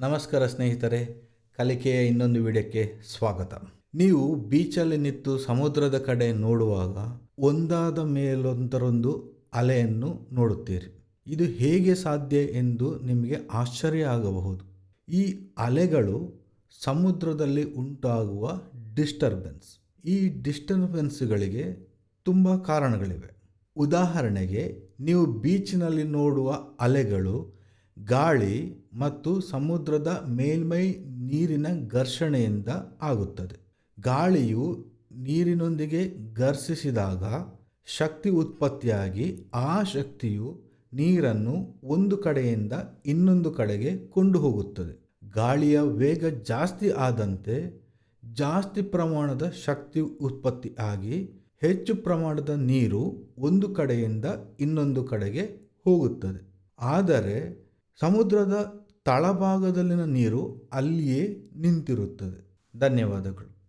ನಮಸ್ಕಾರ ಸ್ನೇಹಿತರೆ, ಕಲಿಕೆಯ ಇನ್ನೊಂದು ವಿಡಿಯೋಕ್ಕೆ ಸ್ವಾಗತ. ನೀವು ಬೀಚಲ್ಲಿ ನಿಂತು ಸಮುದ್ರದ ಕಡೆ ನೋಡುವಾಗ ಒಂದಾದ ಮೇಲೊಂದರೊಂದು ಅಲೆಯನ್ನು ನೋಡುತ್ತೀರಿ. ಇದು ಹೇಗೆ ಸಾಧ್ಯ ಎಂದು ನಿಮಗೆ ಆಶ್ಚರ್ಯ ಆಗಬಹುದು. ಈ ಅಲೆಗಳು ಸಮುದ್ರದಲ್ಲಿ ಉಂಟಾಗುವ ಡಿಸ್ಟರ್ಬೆನ್ಸ್. ಈ ಡಿಸ್ಟರ್ಬೆನ್ಸ್ಗಳಿಗೆ ತುಂಬ ಕಾರಣಗಳಿವೆ. ಉದಾಹರಣೆಗೆ, ನೀವು ಬೀಚಿನಲ್ಲಿ ನೋಡುವ ಅಲೆಗಳು ಗಾಳಿ ಮತ್ತು ಸಮುದ್ರದ ಮೇಲ್ಮೈ ನೀರಿನ ಘರ್ಷಣೆಯಿಂದ ಆಗುತ್ತದೆ. ಗಾಳಿಯು ನೀರಿನೊಂದಿಗೆ ಘರ್ಷಿಸಿದಾಗ ಶಕ್ತಿ ಉತ್ಪತ್ತಿಯಾಗಿ ಆ ಶಕ್ತಿಯು ನೀರನ್ನು ಒಂದು ಕಡೆಯಿಂದ ಇನ್ನೊಂದು ಕಡೆಗೆ ಕೊಂಡು ಹೋಗುತ್ತದೆ ಗಾಳಿಯ ವೇಗ ಜಾಸ್ತಿ ಆದಂತೆ ಜಾಸ್ತಿ ಪ್ರಮಾಣದ ಶಕ್ತಿ ಉತ್ಪತ್ತಿ ಆಗಿ ಹೆಚ್ಚು ಪ್ರಮಾಣದ ನೀರು ಒಂದು ಕಡೆಯಿಂದ ಇನ್ನೊಂದು ಕಡೆಗೆ ಹೋಗುತ್ತದೆ. ಆದರೆ ಸಮುದ್ರದ ತಳಭಾಗದಲ್ಲಿನ ನೀರು ಅಲ್ಲಿಯೇ ನಿಂತಿರುತ್ತದೆ. ಧನ್ಯವಾದಗಳು.